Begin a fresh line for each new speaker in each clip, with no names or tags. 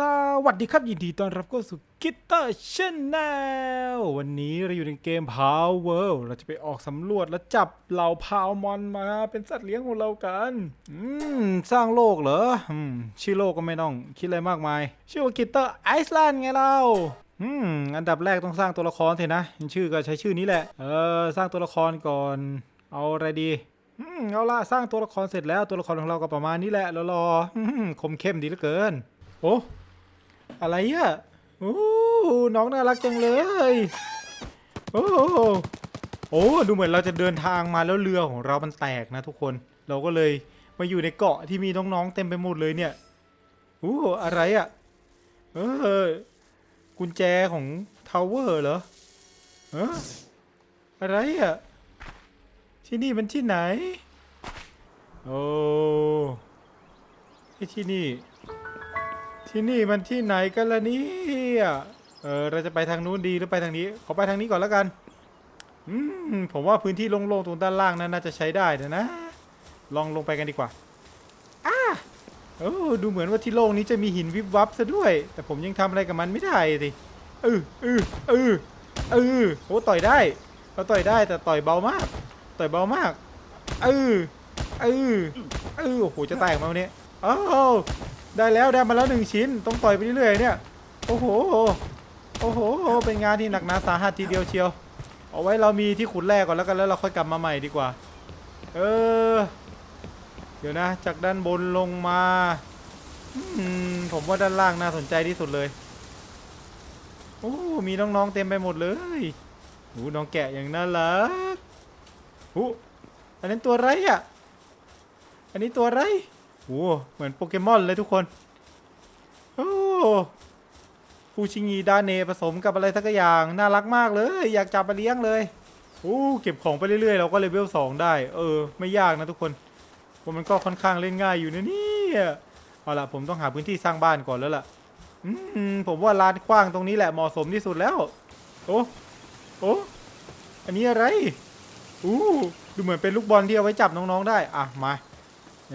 สวัสดีครับยินดีต้อนรับเข้าสู่กิตเตอร์ชแนลวันนี้เราอยู่ในเกม Power เราจะไปออกสำรวจและจับเหล่าพาวมอนมาเป็นสัตว์เลี้ยงของเรากันอืมสร้างโลกเหรออืมชื่อโลกก็ไม่ต้องคิดอะไรมากมาย ชื่อว่ากิตเตอร์ไอซ์แลนด์ไงเราอืมอันดับแรกต้องสร้างตัวละครเถอะนะชื่อก็ใช้ชื่อนี้แหละเออสร้างตัวละครก่อนเอาอะไรดีเอาละสร้างตัวละครเสร็จแล้วตัวละครของเราก็ประมาณนี้แหละรออืมคมเข้มดีเหลือเกิน โอ้ อะไรอะโอ้น้องน่ารักจังเลย โอ้โอ้ดูเหมือนเราจะเดินทางมาแล้วเรือของเรามันแตกนะทุกคน เราก็เลยมาอยู่ในเกาะที่มีน้องๆเต็มไปหมดเลยเนี่ยโอ้อะไรอะเออกุญแจของทาวเวอร์เหรอเอออะไรอะที่นี่มันที่ไหน โอ้ไอ้ที่นี่ ที่นี่มันที่ไหนกันล่ะเนี่ยเออเราจะไปทางนู้นดีหรือไปทางนี้ขอไปทางนี้ก่อนแล้วกันอืมผมว่าพื้นที่โล่งๆตรงด้านล่างนั้นน่าจะใช้ได้นะนะ ลองลงไปกันดีกว่าอ้าโอ้ดูเหมือนว่าที่โล่งนี้จะมีหินวิบวับซะด้วย แต่ผมยังทำอะไรกับมันไม่ได้สิเออเออเออเออโอ้ต่อยได้เราต่อยได้แต่ต่อยเบามาก ต่อยเบามากเออเออเออโอ้โหจะแตกมาวันนี้อ้าว ได้แล้วได้มาแล้วหนึ่งชิ้น ต้องต่อยไปเรื่อยๆเนี่ย โอ้โห โอ้โห เป็นงานที่หนักหนาสาหัสทีเดียวเชียว เอาไว้เรามีที่ขุดแร่ก่อนแล้วกันแล้วเราค่อยกลับมาใหม่ดีกว่า เออ เดี๋ยวนะ จากด้านบนลงมาอืมผมว่าด้านล่างน่าสนใจที่สุดเลย โอ้ มีน้องๆเต็มไปหมดเลยโอ้น้องแกะอย่างน่ารักหูอันนั้นตัวอะไรอะ อันนี้ตัวอะไร โอ้เหมือนโปเกมอนเลยทุกคน โอ้ฟูชิงีดาเนผสมกับอะไรสักอย่าง น่ารักมากเลย อยากจับมาเลี้ยงเลยโอ้เก็บของไปเรื่อยๆ เราก็เลเวลสองได้ เออ ไม่ยากนะทุกคนพมันก็ค่อนข้างเล่นง่ายอยู่นะนี่เอาล่ะผมต้องหาพื้นที่สร้างบ้านก่อนแล้วล่ะอืมผมว่าลานกว้างตรงนี้แหละเหมาะสมที่สุดแล้ว โอ้โอ้อันนี้อะไรอู้ดูเหมือนเป็นลูกบอลที่เอาไว้จับน้องๆได้ อะ มา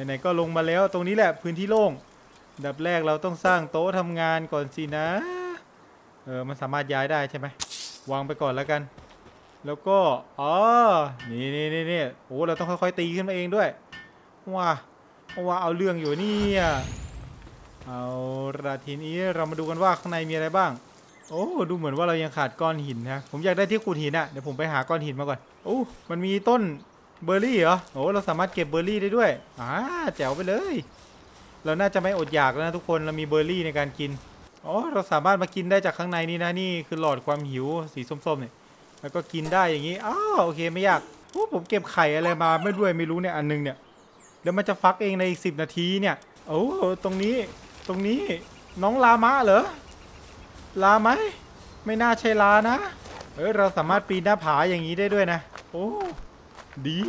ไหนๆก็ลงมาแล้วตรงนี้แหละพื้นที่โล่งดับแรกเราต้องสร้างโต๊ะทำงานก่อนสินะ เออมันสามารถย้ายได้ใช่ไหมวางไปก่อนแล้วกัน แล้วก็อ๋อนี่นี่นี่นี่โอ้เราต้องค่อยๆตีขึ้นมาเองด้วยว้าว้าเอาเรื่องอยู่เนี่ยเอาละทีนี้เรามาดูกันว่าข้างในมีอะไรบ้าง โอ้ดูเหมือนว่าเรายังขาดก้อนหินนะผมอยากได้ที่ขุดหินอะเดี๋ยวผมไปหาก้อนหินมาก่อนโอ้มันมีต้น เบอร์รี่เหรอ โอ้เราสามารถเก็บเบอร์รี่ได้ด้วย อ่าแจ๋วไปเลย เราน่าจะไม่อดอยากแล้วนะทุกคน เรามีเบอร์รี่ในการกิน อ๋อ เราสามารถมากินได้จากข้างในนี่นะ นี่คือหลอดความหิวสีส้มๆเนี่ย แล้วก็กินได้อย่างนี้ อ้าวโอเคไม่ยากโอ้ผมเก็บไข่อะไรมาไม่ด้วยไม่รู้เนี่ยอันนึงเนี่ย เดี๋ยวมันจะฟักเองในอีกสิบนาทีเนี่ย โอ้ตรงนี้ตรงนี้น้องลามะเหรอ ลาไหม ไม่น่าใช่ลานะ เออเราสามารถปีนหน้าผาอย่างนี้ได้ด้วยนะ โอ้ ดี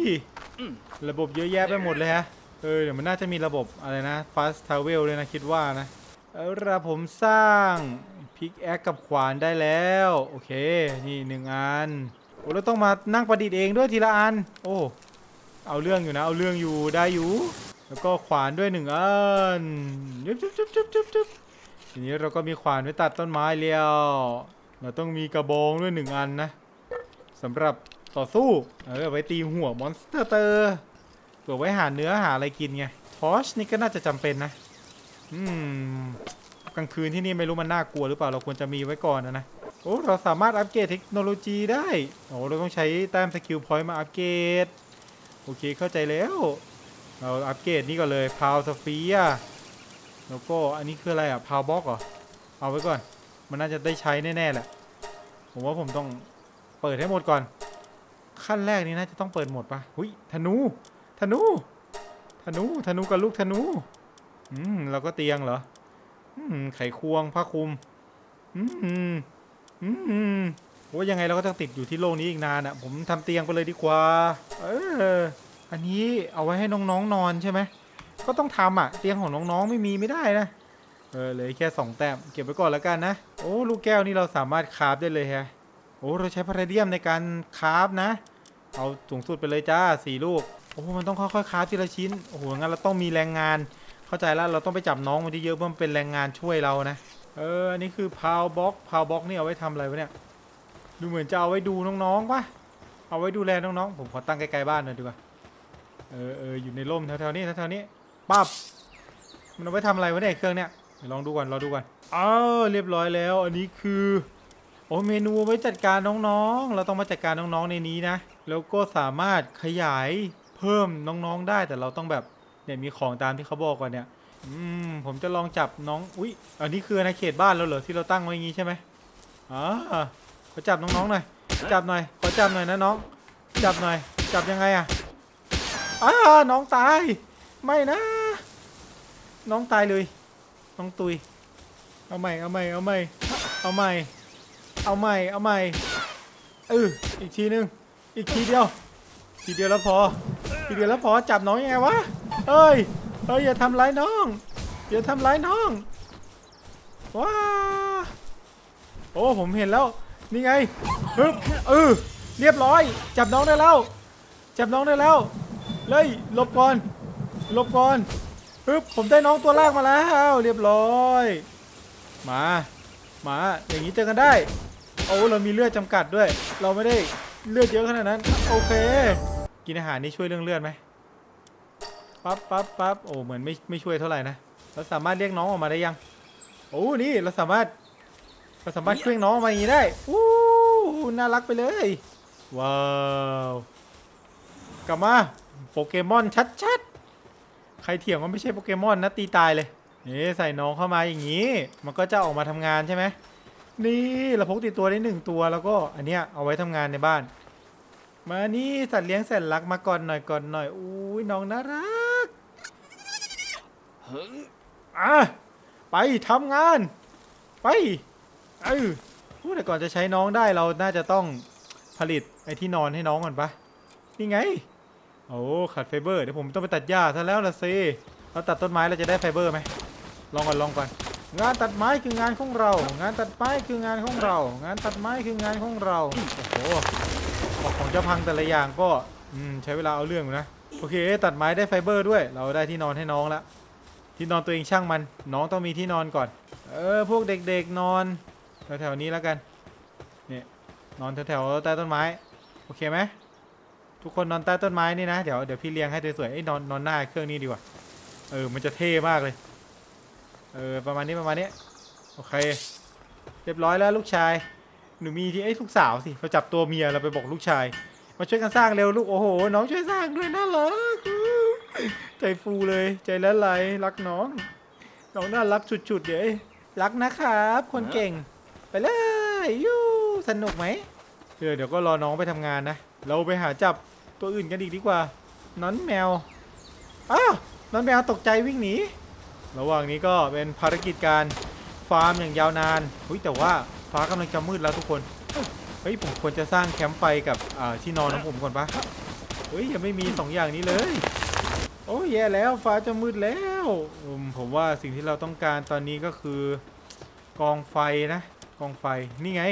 ระบบเยอะแยะไปหมดเลยฮะ เออ เดี๋ยวมันน่าจะมีระบบอะไรนะ fast travel เลยนะคิดว่านะเอาละผมสร้างพิกแอคกับขวานได้แล้ว โอเค นี่หนึ่งอัน โอ้เราต้องมานั่งประดิษฐ์เองด้วยทีละอัน โอ้ เอาเรื่องอยู่นะ เอาเรื่องอยู่ได้อยู่ แล้วก็ขวานด้วยหนึ่งอันจุ๊บจุ๊บจุ๊บจุ๊บจุ๊บจุ๊บทีนี้เราก็มีขวานไว้ตัดต้นไม้เลี้ยวเราต้องมีกระบองด้วยหนึ่งอันนะสำหรับ ต่อสู้ เออไว้ตีหัวมอนสเตอร์เตอร์เผื่อไว้หาเนื้อหาอะไรกินไงทอชนี่ก็น่าจะจำเป็นนะ อืมกลางคืนที่นี่ไม่รู้มันน่ากลัวหรือเปล่าเราควรจะมีไว้ก่อนนะนะโอ้เราสามารถอัปเกรดเทคโนโลยีได้โอ้เราต้องใช้แต้มสกิลพอยต์มาอัปเกรดโอเคเข้าใจแล้ว เราอัปเกรดนี่ก่อนเลยพาวสเฟียแล้วก็อันนี้คืออะไรอะพาวบล็อกเหรอเอาไว้ก่อน มันน่าจะได้ใช้แน่ๆแหละผมว่าผมต้องเปิดให้หมดก่อน ขั้นแรกนี้น่าจะต้องเปิดหมดปะหุยธนู ธนู ธนู ธนูกับลูกธนู อืมเราก็เตียงเหรอ อืม ไขควงผ้าคลุม อืม อืมโอ้ยังไงเราก็ต้องติดอยู่ที่โลกนี้อีกนานอะ ผมทำเตียงไปเลยดีกว่า เออ อันนี้เอาไว้ให้น้องๆนอนใช่ไหม ก็ต้องทำอะ เตียงของน้องๆไม่มีไม่ได้นะ เออเลยแค่สองแต้มเก็บไว้ก่อนแล้วกันนะ โอ้ลูกแก้วนี่เราสามารถคาฟได้เลยฮะ อ้เราใช้พาราเดียมในการคราฟนะ เอาสูงสุดไปเลยจ้าสี่ลูก โอ้มันต้องค่อยๆคราฟทีละชิ้น โอ้โห งั้นเราต้องมีแรงงาน เข้าใจแล้ว เราต้องไปจับน้องมันที่เยอะเพื่อมันเป็นแรงงานช่วยเรานะ เออ อันนี้คือพาวบ็อกพาวบ็อกนี่เอาไว้ทำอะไรวะเนี่ย ดูเหมือนจะเอาไว้ดูน้องๆปะเอาไว้ดูแลน้องๆ ผมขอตั้งไกลๆบ้านหน่อยดีกว่า เออเอออยู่ในร่มแถวๆนี้แถวๆนี้ปั๊บ มันเอาไว้ทำอะไรวะเนี่ยเครื่องเนี่ยลองดูก่อน รอดูก่อนอ้าวเรียบร้อยแล้ว อันนี้คือ โอ้เมนูไว้จัดการน้องๆ เราต้องมาจัดการน้องๆในนี้นะ แล้วก็สามารถขยายเพิ่มน้องๆได้แต่เราต้องแบบเนี่ยมีของตามที่เขาบอกก่อนเนี่ยอืมผมจะลองจับน้องอุ๊ยอันนี้คือในเขตบ้านเราเหรอที่เราตั้งไว้อย่างงี้ใช่ไหมอ๋อขอจับน้องๆหน่อยจับหน่อยขอจับหน่อยนะน้อง จับหน่อยจับยังไงอะอ้าน้องตาย ไม่นะ น้องตายเลย น้องตุย เอาใหม่เอาใหม่เอาใหม่เอาใหม่ เอาใหม่ เอาใหม่เอออีกทีนึง อีกทีเดียว ทีเดียวแล้วพอ ทีเดียวแล้วพอจับน้องยังไงวะ เอ้ย เอ้ยอย่าทำร้ายน้อง อย่าทำร้ายน้อง ว้า โอ้ผมเห็นแล้ว นี่ไงฮึบเออเรียบร้อย จับน้องได้แล้ว จับน้องได้แล้ว เลยหลบก่อนหลบก่อนฮึบผมได้น้องตัวแรกมาแล้ว เรียบร้อย มา มาอย่างนี้เจอกันได้ โอ้เรามีเลือดจำกัดด้วย เราไม่ได้เลือดเยอะขนาดนั้น โอเค กินอาหารนี่ช่วยเรื่องเลือดไหมปั๊บปั๊บปั๊บโอ้เหมือนไม่ไม่ช่วยเท่าไหร่นะเราสามารถเรียกน้องออกมาได้ยัง โอ้นี่เราสามารถเราสามารถเคลื่องน้องออกมาอย่างนี้ได้อู้น่ารักไปเลย ว้าวกลับมาโปเกมอนชัดๆใครเถียงว่าไม่ใช่โปเกมอนนะตีตายเลย นี่ใส่น้องเข้ามาอย่างนี้ มันก็จะออกมาทำงานใช่ไหมนี่เราพกติดตัวได้หนึ่งตัวแล้วก็อันเนี้ยเอาไว้ทำงานในบ้าน มานี่สัตว์เลี้ยงแสนรักมาก่อนหน่อยก่อนหน่อยอุ้ยน้องน่ารักอะไปทำงาน ไปเออแต่ก่อนจะใช้น้องได้เราน่าจะต้องผลิตไอ้ที่นอนให้น้องก่อนปะนี่ไงโอ้ขาดไฟเบอร์เดี๋ยวผมต้องไปตัดหญ้าซะแล้วละสิเราตัดต้นไม้เราจะได้ไฟเบอร์ไหม ลองก่อนลองก่อนงานตัดไม้คืองานของเรา งานตัดไม้คืองานของเรา งานตัดไม้คืองานของเราโอ้โหของของเจ้าพังแต่ละอย่างก็อืมใช้เวลาเอาเรื่องอยู่นะโอเค ตัดไม้ได้ไฟเบอร์ด้วย เราได้ที่นอนให้น้องละที่นอนตัวเองช่างมัน น้องต้องมีที่นอนก่อน เออพวกเด็กๆนอนแถวๆนี้แล้วกันเนี่ยนอนแถวๆใต้ต้นไม้โอเคไหมทุกคนนอนใต้ต้นไม้นี่นะเดี๋ยวเดี๋ยวพี่เลี้ยงให้สวยๆเอ้นอนนอนหน้าเครื่องนี้ดีกว่าเออมันจะเท่มากเลย เออประมาณนี้ประมาณนี้โอเค เรียบร้อยแล้วลูกชาย หนูมีที่ไอ้ลูกสาวสิเราจับตัวเมียเราไปบอกลูกชาย มาช่วยกันสร้างเร็วลูกโอ้โห น้องช่วยสร้างด้วยน่ารักใจฟูเลยใจละลายรักน้องน้องน่ารักสุดๆเดี๋ยวรักนะครับ คนเก่ง ไปเลยยูสนุกไหมเดี๋ยวเดี๋ยวก็รอน้องไปทำงานนะ เราไปหาจับตัวอื่นกันอีกดีกว่านอนแมวอ้าวนอนแมวตกใจวิ่งหนี ระหว่างนี้ก็เป็นภารกิจการฟาร์มอย่างยาวนานเฮ้ยแต่ว่าฟ้ากำลังจะมืดแล้วทุกคน เฮ้ยผมควรจะสร้างแคมป์ไฟกับที่นอนของผมก่อนปะเฮ้ยยังไม่มีสองอย่างนี้เลย โอ้ยแย่แล้วฟ้าจะมืดแล้วผมว่าสิ่งที่เราต้องการตอนนี้ก็คือกองไฟนะ กองไฟนี่ไง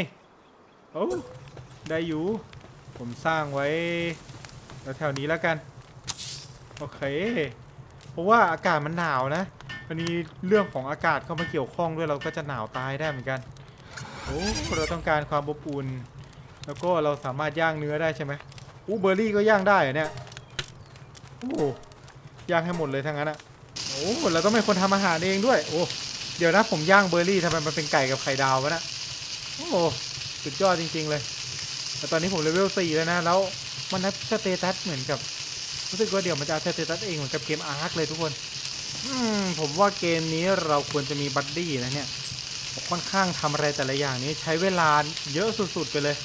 โอ้ได้อยู่ ผมสร้างไว้แถวๆนี้แล้วกัน โอเค เพราะว่าอากาศมันหนาวนะ มันมีเรื่องของอากาศเข้ามาเกี่ยวข้องด้วยเราก็จะหนาวตายได้เหมือนกันโอ้เราต้องการความอบอุ่นแล้วก็เราสามารถย่างเนื้อได้ใช่ไหมอู้เบอร์รี่ก็ย่างได้เนี่ยโอ้ย่างให้หมดเลยทั้งนั้นอะโอ้เราต้องเป็นคนทำอาหารเองด้วย โอ้เดี๋ยวนะผมย่างเบอร์รี่ทำไมมันเป็นไก่กับไข่ดาววะนะโอ้สุดยอดจริง ๆ เลยแต่ตอนนี้ผมเลเวลสี่แล้วนะแล้วมันนับสเตตัสเหมือนกับรู้สึกว่าเดี๋ยวมันจะสเตตัสเองเหมือนกับเกมอาร์คเลยทุกคน อืมผมว่าเกมนี้เราควรจะมีบัดดี้นะเนี่ย ค่อนข้างทำอะไรแต่ละอย่างนี้ใช้เวลาเยอะสุดๆไปเลย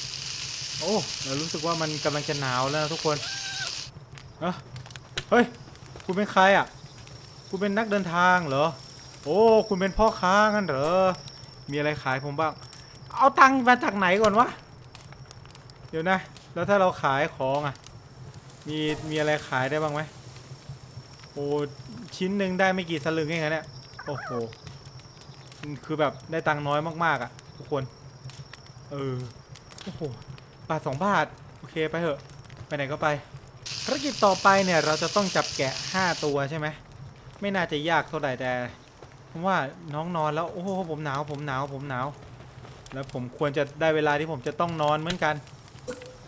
โอ้เรารู้สึกว่ามันกำลังจะหนาวแล้วนะทุกคนเอ้อเฮ้ย คุณเป็นใครอะ คุณเป็นนักเดินทางเหรอ โอ้ คุณเป็นพ่อค้างั้นเหรอ มีอะไรขายผมบ้าง เอาตังค์มาจากไหนก่อนวะ เดี๋ยวนะ แล้วถ้าเราขายของอะ มีมีอะไรขายได้บ้างไหมโอ้ ชิ้นหนึ่งได้ไม่กี่สลึงเองนะเนี่ย โอ้โห คือแบบได้ตังค์น้อยมากๆอะ ทุกคน เออ โอ้โห บาทสองบาท โอเคไปเถอะ ไปไหนก็ไป ภารกิจต่อไปเนี่ยเราจะต้องจับแกะ 5 ตัวใช่ไหม ไม่น่าจะยากเท่าไหร่แต่ผมว่าน้องนอนแล้ว โอ้โห ผมหนาว ผมหนาว ผมหนาว แล้วผมควรจะได้เวลาที่ผมจะต้องนอนเหมือนกัน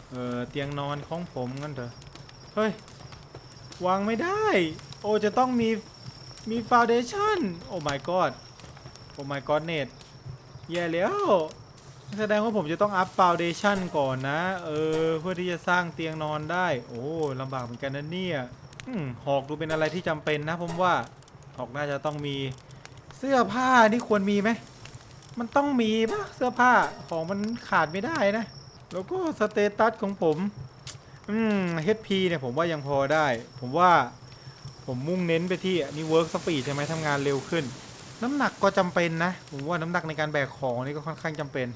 เออเตียงนอนของผมงั้นเถอะ เฮ้ย วางไม่ได้ โอ้จะต้องมีมีฟาวเดชั่นโอ้ my god โอ้ my god เนตแย่แล้ว แสดงว่าผมจะต้องอัพฟาวเดชั่นก่อนนะ เออ เพื่อที่จะสร้างเตียงนอนได้ โอ้ลำบากเหมือนกันนะเนี่ยหอกดูเป็นอะไรที่จำเป็นนะผมว่าหอกน่าจะต้องมีเสื้อผ้านี่ควรมีไหม มันต้องมีปะเสื้อผ้าของมันขาดไม่ได้นะ แล้วก็สเตตัสของผม อืม HP เนี่ยผมว่ายังพอได้ ผมว่า ผมมุ่งเน้นไปที่อันนี่ work speed ใช่ไหมทำงานเร็วขึ้น น้ำหนักก็จำเป็นนะ ผมว่าน้ำหนักในการแบกของนี่ก็ค่อนข้างจำเป็น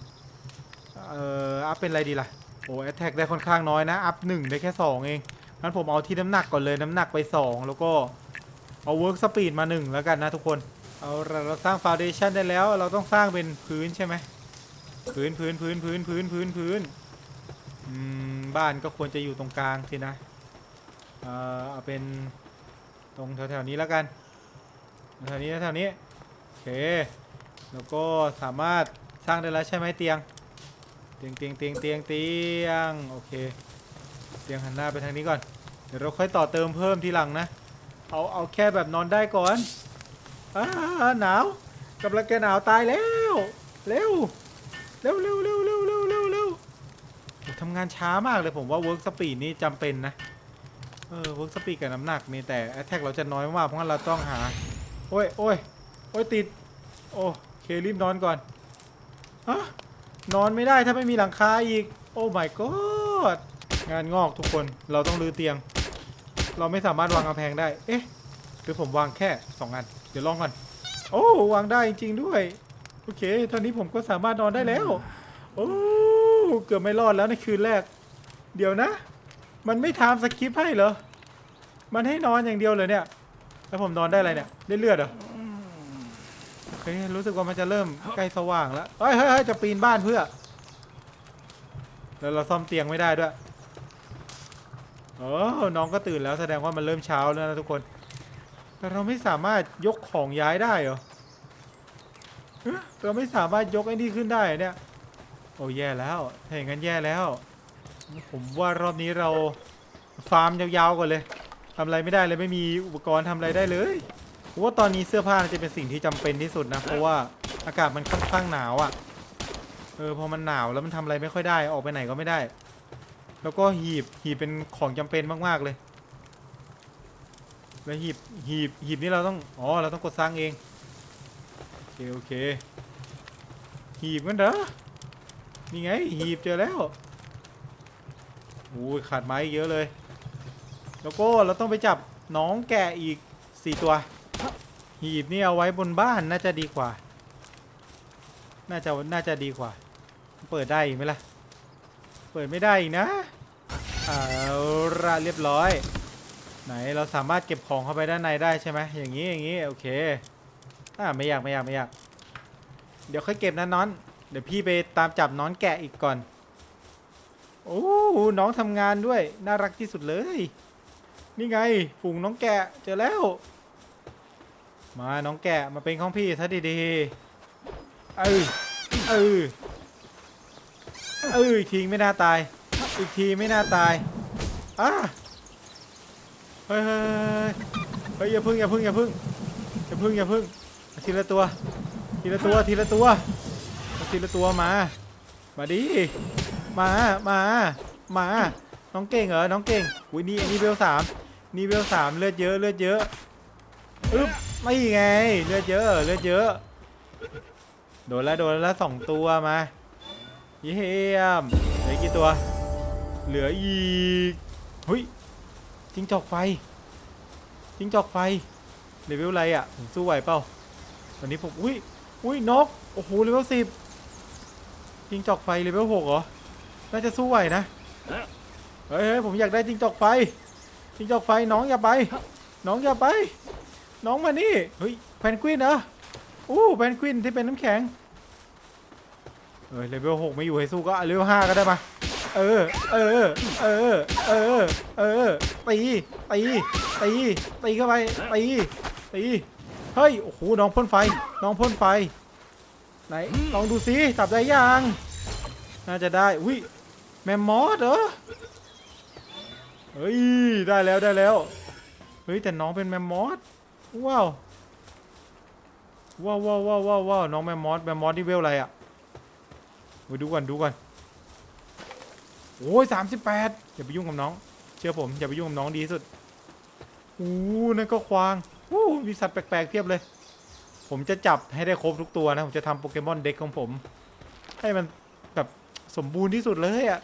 เอ่อ อัพเป็นอะไรดีล่ะ โอ้ attack ได้ค่อนข้างน้อยนะ อัพหนึ่งได้แค่สองเองงั้นผมเอาที่น้ำหนักก่อนเลยน้ำหนักไปสองแล้วก็เอา work speed มาหนึ่งแล้วกันนะทุกคน เอาละเราสร้าง foundation ได้แล้ว เราต้องสร้างเป็นพื้นใช่ไหมพื้นพื้นพื้นพื้นพื้นพื้นพื้นอืมบ้านก็ควรจะอยู่ตรงกลางสินะ เอ่อเอาเป็น ตรงแถวๆนี้แล้วกันแถวๆนี้แถวๆนี้โอเคแล้วก็สามารถสร้างได้แล้วใช่ไหมเตียง เตียงเตียงเตียงเตียงเตียงโอเค เตียงหันหน้าไปทางนี้ก่อน เดี๋ยวเราค่อยต่อเติมเพิ่มทีหลังนะ เอาเอาแค่แบบนอนได้ก่อนอ้าหนาวกำลังจะหนาวตายแล้วเร็วเร็วเร็วเร็วเร็วเร็วเร็วเร็วทำงานช้ามากเลยผมว่า work speed นี่จำเป็นนะ เออ work speed กับน้ำหนักนี่แต่ attack เราจะน้อยมากเพราะงั้นเราต้องหา โอ้ยโอ้ยโอ้ยติด โอ้เครีบนอนก่อนฮะนอนไม่ได้ถ้าไม่มีหลังคาอีก โอ้ my god งานงอกทุกคนเราต้องรื้อเตียง เราไม่สามารถวางกำแพงได้ เอ๊ะหรือผมวางแค่สองอัน เดี๋ยวลองก่อน โอ้วางได้จริงด้วย โอเคเท่านี้ผมก็สามารถนอนได้แล้ว โอ้เกือบไม่รอดแล้วในคืนแรก เดี๋ยวนะ มันไม่ทม์สคริปต์ให้เหรอ มันให้นอนอย่างเดียวเลยเนี่ย แล้วผมนอนได้อะไรเนี่ย ได้เลือดเหรอ โอเค รู้สึกว่ามันจะเริ่มใกล้สว่างแล้วเฮ้ยเฮ้ยเฮ้ยจะปีนบ้านเพื่อ แล้วเราซ่อมเตียงไม่ได้ด้วยโอ้น้องก็ตื่นแล้วแสดงว่ามันเริ่มเช้าแล้วนะทุกคน แต่เราไม่สามารถยกของย้ายได้เหรอ เราไม่สามารถยกไอ้นี่ขึ้นได้เหรอเนี่ย โอ้แย่แล้วถ้าอย่างนั้นแย่แล้ว ผมว่ารอบนี้เราฟาร์มยาวๆก่อนเลยทำอะไรไม่ได้เลยไม่มีอุปกรณ์ทำอะไรได้เลยผมว่าตอนนี้เสื้อผ้าจะเป็นสิ่งที่จำเป็นที่สุดนะ เพราะว่าอากาศมันค่อนข้างหนาวอะ่ะเออพอมันหนาวแล้วมันทำอะไรไม่ค่อยได้ออกไปไหนก็ไม่ได้ แล้วก็หีบหีบเป็นของจำเป็นมากๆเลย แล้วหีบหีบหีบนี่เราต้องอ๋อเราต้องกดสร้างเองโอเคโอเคหีบกันเด้อนี่ไงหีบเจอแล้ว อ้ขาดไม้เยอะเลย แล้วก็เราต้องไปจับน้องแกะอีกสี่ตัว หีบนี่เอาไว้บนบ้านน่าจะดีกว่า น่าจะน่าจะดีกว่า เปิดได้อีกไหมล่ะ เปิดไม่ได้อีกนะเอาละเรียบร้อย ไหนเราสามารถเก็บของเข้าไปด้านในได้ใช่ไหมอย่างนี้อย่างนี้โอเคอ่าไม่อยากไม่อยากไม่อยาก เดี๋ยวค่อยเก็บนะน้อน เดี๋ยวพี่ไปตามจับน้อนแกะอีกก่อน โอ้น้องทำงานด้วย น่ารักที่สุดเลย นี่ไงฝูงน้องแกะเจอแล้ว มาน้องแกะมาเป็นของพี่ซะดีๆเออเออเอออีกทีไม่น่าตาย อีกทีไม่น่าตายอะเฮ้ยเฮ้ยเฮ้ยเฮ้ยอย่าพึ่งอย่าพึ่งอย่าพึ่งอย่าพึ่งอย่าพึ่งทีละตัว ทีละตัวทีละตัวทีละตัวมา มาดิ มามามาน้องเก่งเหรอน้องเก่งอุ้ยนี่อันนี้เวลสามนี่เวลสามเลือดเยอะเลือดเยอะอึ๊บไม่ไงเลือดเยอะเลือดเยอะ โดนแล้วโดนแล้วสองตัวมาเยี่ยมเหลือกี่ตัว เหลืออีกเฮ้ยจิงจอกไฟจิงจอกไฟเลเวลอะไรอะผมสู้ไหวเปล่าตอนนี้ผมอุ้ยอุ้ยนกโอ้โหเลเวลสิบจิงจอกไฟเลเวลหกเหรอ น่าจะสู้ไหวนะ เฮ้ยเฮ้ยผมอยากได้จิงจอกไฟจิงจอกไฟน้องอย่าไป น้องอย่าไป น้องมานี่ เฮ้ยแพนกวินเหรออู้แพนกวินที่เป็นน้ำแข็งเออเลเวลหกไม่อยู่ให้สู้ก็เลเวลห้าก็ได้มาเออ เออ เออ เออ เออ ตี ตี ตี ตีเข้าไป ตี ตีตีเฮ้ย โอ้โห น้องพ่นไฟ น้องพ่นไฟ ไหน ลองดูซิจับได้ยัง น่าจะได้ อุ้ย แมมมอสเหรอ เฮ้ย ได้แล้วได้แล้ว เฮ้ย แต่น้องเป็นแมมมอส ว้าวว้าวว้าวว้าวว้าววาวน้องแมมมอสแมมมอสที่เวลอะไรอะไปดูก่อนดูก่อนโอ้ยสามสิบแปดอย่าไปยุ่งกับน้อง เชื่อผมอย่าไปยุ่งกับน้องดีที่สุดอู้นั่นก็ควางอู้มีสัตว์แปลกๆเพียบเลย ผมจะจับให้ได้ครบทุกตัวนะ ผมจะทำโปเกมอนเด็กของผม ให้มันแบบสมบูรณ์ที่สุดเลยอะ่ะ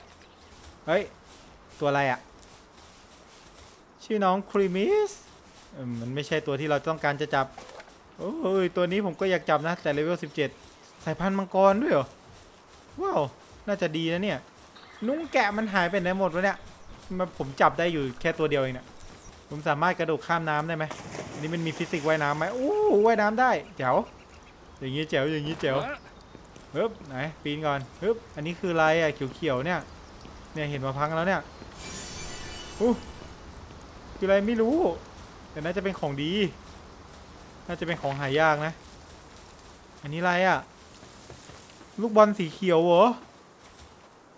เฮ้ย ตัวอะไรอะ่ะ ชื่อน้องครีมิสมันไม่ใช่ตัวที่เราต้องการจะจับ โอ้ย ตัวนี้ผมก็อยากจับนะ แต่เลเวล 17 สายพันธุ์มังกรด้วยเหรอ ว้าว น่าจะดีนะเนี่ย นุ้งแกะมันหายไปไหนหมดวะเนี่ยมาผมจับได้อยู่แค่ตัวเดียวเองเนี่ยผมสามารถกระโดดข้ามน้ำได้ไหมอันนี้มันมีฟิสิกส์ว่ายน้ำไหมโอ้ว่ายน้ำได้แจ๋วอย่างงี้แจ๋วอย่างงี้แจ๋วฮึบไหนปีนก่อนฮึบอันนี้คืออะไรอะเขียวๆเนี่ย เนี่ยเห็นมาพังแล้วเนี่ยอู้คืออะไรไม่รู้ แต่น่าจะเป็นของดี น่าจะเป็นของหายากนะ อันนี้อะไรอะ ลูกบอลสีเขียวเหรอ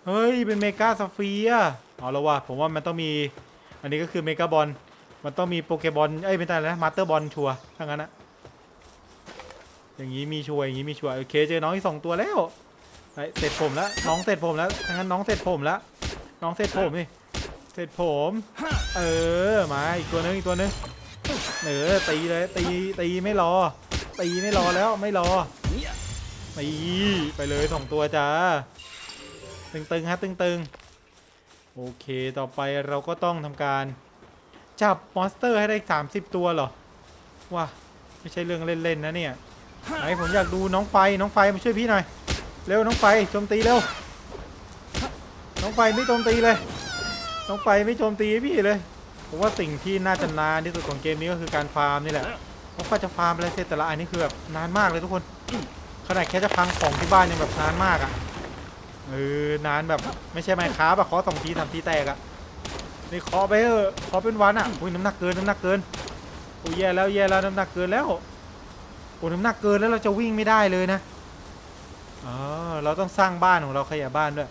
เฮ้ย เป็นเมกาสฟียร์เอาแล้วว่ะ ผมว่ามันต้องมี อันนี้ก็คือเมกาบอล มันต้องมีโปเกบอล เอ้ยไม่ใช่นะมาสเตอร์บอลชัวร์ถ้างั้นนะอย่างนี้มีชัวร์อย่างนี้มีชัวร์โอเคเจอน้องอีกสองตัวแล้วเสร็จผมแล้ว น้องเสร็จผมแล้วถ้างั้นน้องเสร็จผมแล้ว น้องเสร็จผมนี่เสร็จผม เออมาอีกตัวนึงอีกตัวนึงเออตีเลยตีตีไม่รอ ตีไม่รอแล้วไม่รอตีไปเลยสองตัวจ้าตึงๆฮะตึงๆโอเคต่อไปเราก็ต้องทำการจับมอนสเตอร์ให้ได้ 30 ตัวเหรอว้าไม่ใช่เรื่องเล่นๆนะเนี่ยไหนผมอยากดูน้องไฟน้องไฟมาช่วยพี่หน่อยเร็วน้องไฟโจมตีเร็ว น้องไฟไม่โจมตีเลย น้องไฟไม่โจมตีพี่เลย ผมว่าสิ่งที่น่าจะนานที่สุดของเกมนี้ก็คือการฟาร์มนี่แหละเพราะว่าจะฟาร์มอะไรเสร็จแต่ละอันนี่คือแบบนานมากเลยทุกคน ขนาดแค่จะพังของที่บ้านยังแบบนานมากอะ่ะ เออนานแบบไม่ใช่ไมค์ค้าแบบเคาะสองทีสามทีแตกอะ่ะ นี่เคาะไปเออะเคาะเป็นวันอะ่ะอุ้ยน้ำหนักเกินน้ำหนักเกินโอ้ยแย่แล้วแย่แล้วน้ำหนักเกินแล้วโอ้น้ำหนักเกินแล้วเราจะวิ่งไม่ได้เลยนะอ๋อเราต้องสร้างบ้านของเราขยายบ้านด้วย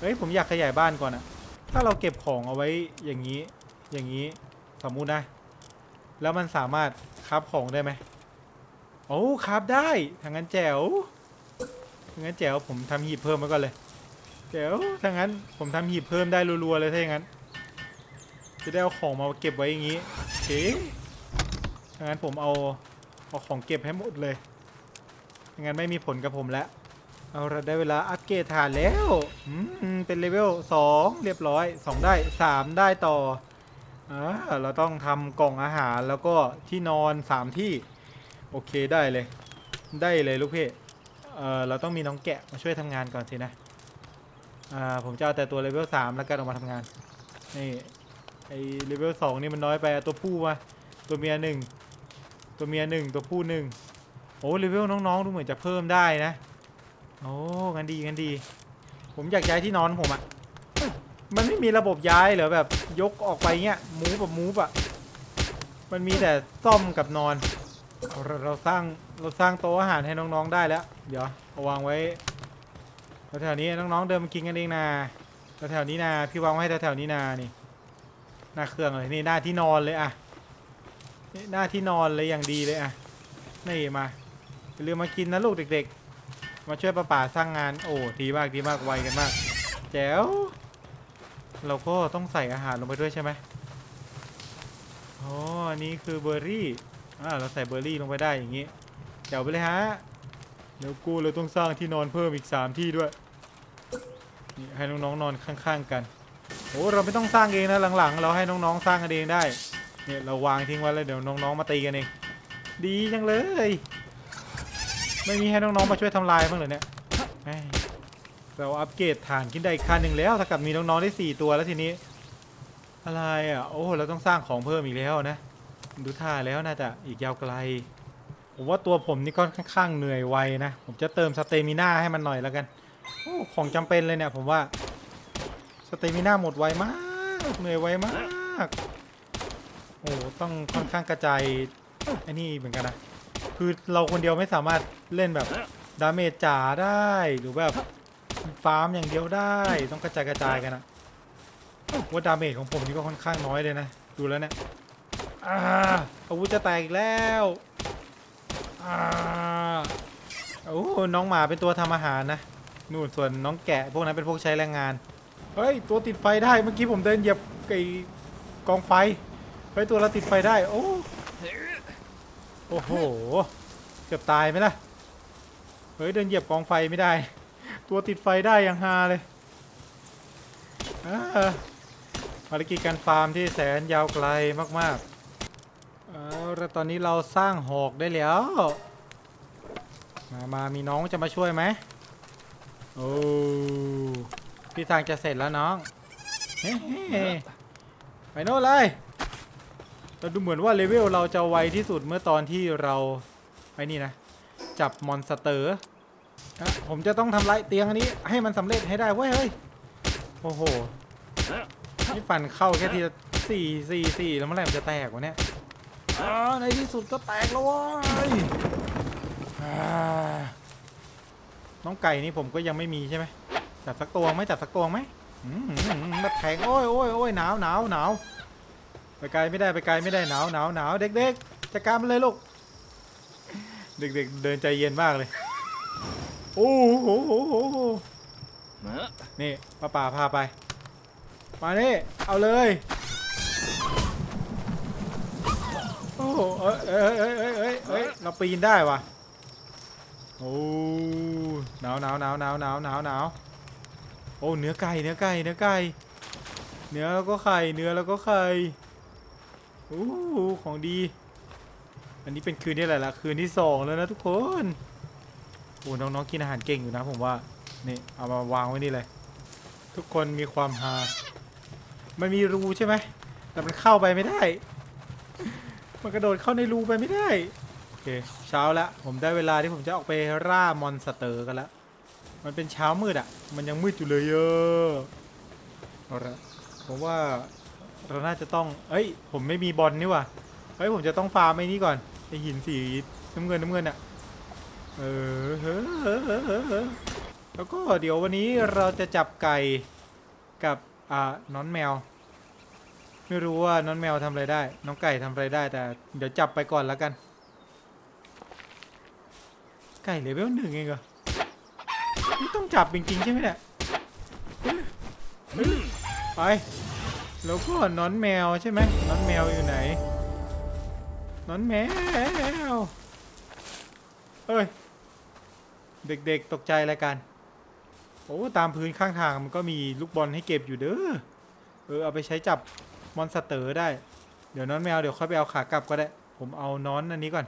เฮ้ยผมอยากขยายบ้านก่อนอะถ้าเราเก็บของเอาไว้อย่างนี้ อย่างนี้สมมุตินะ แล้วมันสามารถคราฟของได้ไหมโอ้คราฟได้ทางนั้นแจ๋วงั้นแจ๋วผมทำหีบเพิ่มไว้ก่อนเลยแจ๋วถ้างั้นผมทำหีบเพิ่มได้รัวๆเลยถ้าอย่างนั้น จะได้เอาของมาเก็บไว้อย่างนี้โอเคถ้างั้นผมเอาเอาของเก็บให้หมดเลยถ้างั้นไม่มีผลกับผมแล้ว เอาละได้เวลาอัปเกรดฐานแล้วเป็นเลเวล2เรียบร้อย 2 ได้ 3 ได้ต่ออเราต้องทำกล่องอาหารแล้วก็ที่นอน 3 ที่ โอเคได้เลย ได้เลยลูกพี่เเราต้องมีน้องแกะมาช่วยทำงานก่อนสินะผมจะเอาแต่ตัวเลเวลสามแล้วกันออกมาทำงาน นี่ไอเลเวลสองนี่มันน้อยไปตัวผู้มา ตัวเมียหนึ่งตัวเมียหนึ่งตัวผู้หนึ่งโอ้เลเวลน้องๆดูเหมือนจะเพิ่มได้นะ โอ้งั้นดีงั้นดี ผมอยากย้ายที่นอนผมอะมันไม่มีระบบย้ายหรือแบบยกออกไปเงี้ยมูฟแบบมูฟอะมันมีแต่ซ่อมกับนอนเราเราสร้างเราสร้างโต๊ะอาหารให้น้องๆได้แล้ว เดี๋ยวเอาวางไว้แถวๆนี้น้องๆเดินมากินกันเองนะแถวๆนี้นะพี่วางไว้ให้แถวๆนี้นะนี่หน้าเครื่องเลยนี่หน้าที่นอนเลยอะนี่หน้าที่นอนเลยอย่างดีเลยอะนี่มาอย่าลืมมากินนะลูกเด็ก ๆ มาช่วยป้าป่าสร้างงานโอ้ดีมากดีมากไวกันมาก แจ๋วเราก็ต้องใส่อาหารลงไปด้วยใช่ไหมอ๋ออันนี้คือเบอร์รี่อ่าเราใส่เบอร์รี่ลงไปได้อย่างนี้เดี๋ยวไปเลยฮะเดี๋ยวกูเราต้องสร้างที่นอนเพิ่มอีก 3 ที่ด้วยนี่ให้น้องๆนอนข้างๆกันโอ้เราไม่ต้องสร้างเองนะหลังๆ เราให้น้องๆสร้างกันเองได้เนี่ยเราวางทิ้งไว้แล้วเดี๋ยวน้องๆมาตีกันเอง ดีจังเลย ไม่มีให้น้องๆมาช่วยทำลายบ้างเหรอเนี่ยเราอัปเกรดฐานขึ้นได้อีกขั้นหนึ่งแล้วถ้ากับมีน้องๆได้4ตัวแล้วทีนี้ อะไรอะโอ้เราต้องสร้างของเพิ่มอีกแล้วนะดูท่าแล้วน่าจะอีกยาวไกลผมว่าตัวผมนี่ก็ค่อนข้างเหนื่อยไวนะ ผมจะเติมสเตมิน่าให้มันหน่อยแล้วกันโอ้ของจำเป็นเลยเนี่ยผมว่าสเตมิน่าหมดไวมากเหนื่อยไวมาก โอ้ต้องค่อนข้างกระจายไอ้นี่เหมือนกันนะ คือเราคนเดียวไม่สามารถเล่นแบบดาเมจจ๋าได้หรือแบบฟาร์มอย่างเดียวได้ต้องกระจายกระจายกันนะว่าดาเมจของผมนี่ก็ค่อนข้างน้อยเลยนะดูแล้วเนี่ยอาอาวุธจะแตกอีกแล้วอาโอ้น้องหมาเป็นตัวทำอาหารนะนู่นส่วนน้องแกะพวกนั้นเป็นพวกใช้แรงงานเฮ้ยตัวติดไฟได้เมื่อกี้ผมเดินเหยียบไอ้กองไฟเฮ้ยตัวเราติดไฟได้โอ้ โอ้โห เกือบตายไหมล่ะ เฮ้ย เดินเหยียบกองไฟไม่ได้ ตัวติดไฟได้ยังฮาเลยอาภารกิจการฟาร์มที่แสนยาวไกลมากๆเอาละตอนนี้เราสร้างหอกได้แล้ว มามามีน้องจะมาช่วยไหมโอ้พี่ทางจะเสร็จแล้วน้อง เฮ้ไปโน่นเลย เราดูเหมือนว่าเลเวลเราจะไวที่สุดเมื่อตอนที่เราไอ้นี่นะ จับมอนสเตอร์อะผมจะต้องทำลายเตียงอันนี้ ให้มันสำเร็จให้ได้เว้ยเฮ้ยโอ้โหนี่ฟันเข้าแค่ทีละสี่สี่สี่แล้วเมื่อไหร่มันจะแตกวะเนี่ยอ๋อในที่สุดก็แตกแล้วว้ยน้องไก่นี่ผมก็ยังไม่มีใช่ไหมจับสักตัวไหมจับสักตัวไหมอืมอืมอืมมาแทงโอ้ยโอ้ยโอ้ยหนาวหนาวหนาว ไปไกลไม่ได้ไปไกลไม่ได้หนาวหนาวหนาวเด็กๆจัดการมันเลยลูกเด็กๆเดินใจเย็นมากเลยโอ้โหนี่ป้าป่าพาไป มานี่เอาเลยโอ้เอ้ยเอ้ยเอ้ยเอ้ยเอ้ยเอ้ยเราปีนได้วะโอ้หนาวหนาวหนาวหนาวหนาวหนาวหนาวโอ้เนื้อไก่เนื้อไก่เนื้อไก่เนื้อแล้วก็ไข่เนื้อแล้วก็ไข่ โอ้ของดี อันนี้เป็นคืนที่อะไรละคืนที่สองแล้วนะทุกคนโอ้น้องๆกินอาหารเก่งอยู่นะผมว่านี่เอามาวางไว้นี่เลย ทุกคนมีความฮามันมีรูใช่ไหมแต่มันเข้าไปไม่ได้ มันกระโดดเข้าในรูไปไม่ได้โอเคเช้าแล้วผมได้เวลาที่ผมจะออกไปล่ามอนสเตอร์กันแล้วมันเป็นเช้ามืดอะ มันยังมืดอยู่เลยเยออเอาละผมว่า เราน่าจะต้อง เอ้ย ผมไม่มีบอลนี่ว่ะเฮ้ยผมจะต้องฟาร์มไอ้นี่ก่อนไอหินสีน้ำเงินน้ำเงินอะเออเฮ้อเฮ้อเฮ้อเออแล้วก็เดี๋ยววันนี้เราจะจับไก่กับอ่าน้อนแมว ไม่รู้ว่าน้อนแมวทำอะไรได้ น้องไก่ทำอะไรได้แต่ เดี๋ยวจับไปก่อนแล้วกัน ไก่เลเวลหนึ่งเองเหรอนี่ต้องจับจริงๆใช่ไหมเนี่ยไป แล้วก็น้อนแมวใช่ไหมน้อนแมวอยู่ไหนน้อนแมวเอ้ย เด็กๆตกใจอะไรกัน โอ้ตามพื้นข้างทางมันก็มีลูกบอลให้เก็บอยู่เด้อ เออเอาไปใช้จับมอนสเตอร์ได้ เดี๋ยวน้อนแมวเดี๋ยวค่อยไปเอาขากลับก็ได้ ผมเอาน้อนอันนี้ก่อน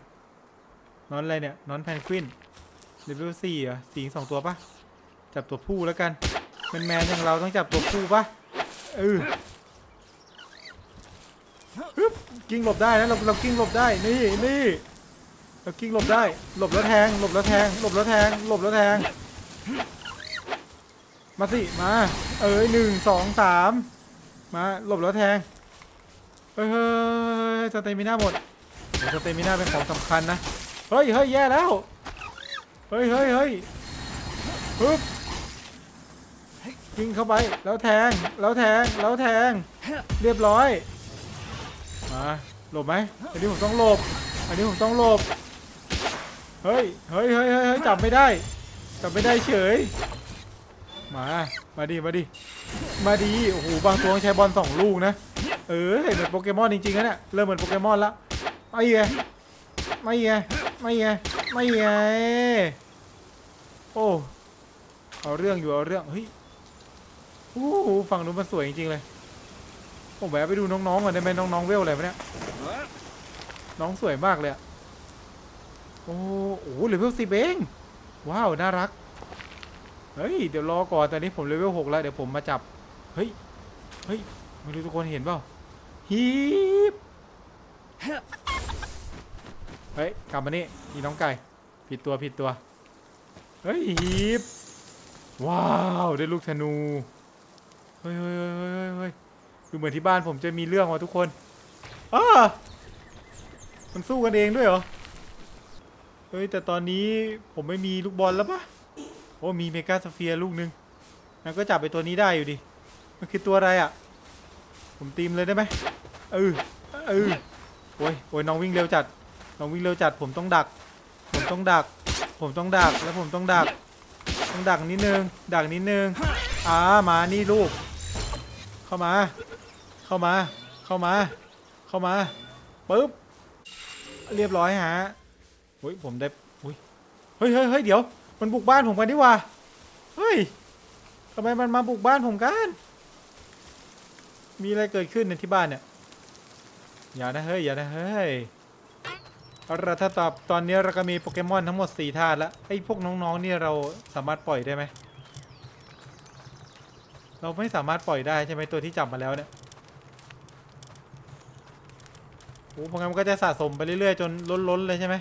น้อนอะไรเนี่ย น้อนแพนกวินเลเวลสี่อะสีสองตัวปะจับตัวผู้แล้วกันเป็นแมนอย่างเราต้องจับตัวผู้ปะเออ ฮึบกิ้งหลบได้นะเราเรากิ้งหลบได้นี่นี่เรากิ้งหลบได้ หลบแล้วแทง หลบแล้วแทง หลบแล้วแทง หลบแล้วแทง มาสิมา เอ้ยหนึ่งสองสามมาหลบแล้วแทงเฮ้ยเฮ้ยสเตมิน่าหมดสเตมิน่าเป็นของสำคัญนะเฮ้ยเฮ้ยแย่แล้วเฮ้ยเฮ้ยเฮ้ยปึ๊บยิงเข้าไปแล้วแทงแล้วแทงแล้วแทง เรียบร้อย มาหลบไหมอันนี้ผมต้องหลบ อันนี้ผมต้องหลบ เฮ้ย เฮ้ยเฮ้ยเฮ้ยจับไม่ได้ จับไม่ได้เฉย มา มาดิ มาดิ มาดีโอ้โห บางตัวใช้บอลสองลูกนะ เออเหมือนโปเกมอนจริงๆนะเนี่ย เริ่มเหมือนโปเกมอนละไม่ไงไม่ไงไม่ไงไม่ไงโอ้ เอาเรื่องอยู่เอาเรื่อง เฮ้ย โอ้โหฝั่งนู้นมันสวยจริงๆเลย ผมแวะไปดูน้องๆก่อนได้ไหมน้องๆเวลอะไรปะเนี่ย น้องสวยมากเลยอะโอ้โหเลเวลสิบเองว้าว น่ารัก เฮ้ย เดี๋ยวรอก่อน ตอนนี้ผมเลเวลหกแล้ว เดี๋ยวผมมาจับ เฮ้ย เฮ้ย ไม่รู้ทุกคนเห็นเปล่าฮีบเฮ้ย กลับมานี่นี่น้องไก่ ผิดตัวผิดตัว เฮ้ยฮีบว้าว ได้ลูกธนู เฮ้ยเฮ้ยเฮ้ยเฮ้ยเฮ้ย ดูเหมือนที่บ้านผมจะมีเรื่องว่ะทุกคนอ้ามันสู้กันเองด้วยเหรอ เฮ้ย แต่ตอนนี้ผมไม่มีลูกบอลแล้วปะโอ้มีเมกาสเฟียร์ลูกหนึงงั้นก็จับไปตัวนี้ได้อยู่ดิ มันคือตัวอะไรอะ ผมตีมเลยได้ไหมเออเออโอ้ยโอ้ยน้องวิ่งเร็วจัด น้องวิ่งเร็วจัด ผมต้องดัก ผมต้องดัก ผมต้องดัก แล้วผมต้องดัก ต้องดักนิดนึง ดักนิดนึง อ่า มา นี่ลูก เข้ามา เข้ามา เข้ามา เข้ามาปึ๊บ เรียบร้อยฮะเฮ้ยผมได้อุ้ยเฮ้ยเฮ้ยเฮ้ยเดี๋ยว มันบุกบ้านผมกันดีกว่า เฮ้ยทำไมมันมาบุกบ้านผมกัน มีอะไรเกิดขึ้นในที่บ้านเนี่ย อย่านะเฮ้ย อย่านะเฮ้ยเอาละถ้าตอบตอนนี้เราก็มีโปเกมอนทั้งหมด4ธาตุแล้วไอ้พวกน้องๆเนี่ยเราสามารถปล่อยได้ไหม เราไม่สามารถปล่อยได้ใช่ไหมตัวที่จับมาแล้วเนี่ย โอ้เพราะงั้นมันก็จะสะสมไปเรื่อยๆ จนล้นๆเลยใช่ไหม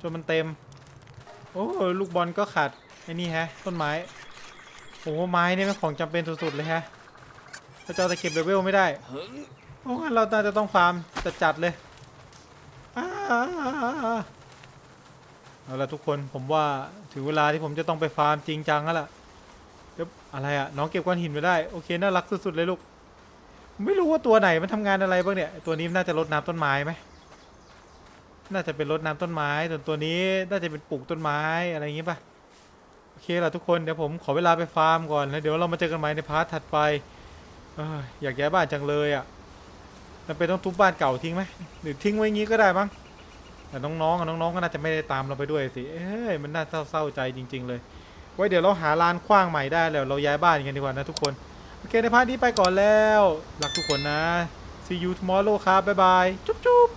จนมันเต็ม โอ้ลูกบอลก็ขาดไอ้นี่ฮะ ต้นไม้โอ้ไม้เนี่ยเป็นของจำเป็นสุดๆเลยฮะเราจะเอาแต่เก็บเลเวลไม่ได้โอ้งั้นเราน่าจะต้องฟาร์มจัดๆเลยเอาละทุกคนผมว่าถึงเวลาที่ผมจะต้องไปฟาร์มจริงจังแล้วล่ะเดี๋ยวอะไรอะน้องเก็บก้อนหินไปได้ โอเคน่ารักสุดๆเลยลูก ไม่รู้ว่าตัวไหนมันทำงานอะไรบ้างเนี่ย ตัวนี้น่าจะรดน้ำต้นไม้ไหมน่าจะเป็นรดน้ำต้นไม้ส่วนตัวนี้น่าจะเป็นปลูกต้นไม้อะไรอย่างงี้ป่ะโอเคล่ะทุกคนเดี๋ยวผมขอเวลาไปฟาร์มก่อนแล้วเดี๋ยวเรามาเจอกันใหม่ในพาร์ทถัดไปเอ้ยอยากย้ายบ้านจังเลยอะจำเป็นต้องทุบบ้านเก่าทิ้งไหมหรือทิ้งไว้งี้ก็ได้มั้งแต่น้องๆอะน้องๆก็น่าจะไม่ได้ตามเราไปด้วยสิเอ้ยมันน่าเศร้าๆใจจริง ๆ เลยไว้เดี๋ยวเราหาลานกว้างใหม่ได้แล้วเราย้ายบ้านกันดีกว่านะทุกคน อเคในพาร์ทนี้ไปก่อนแล้ว รักทุกคนนะ see you tomorrow ครับ บ๊ายบาย จุ๊บจุ๊บ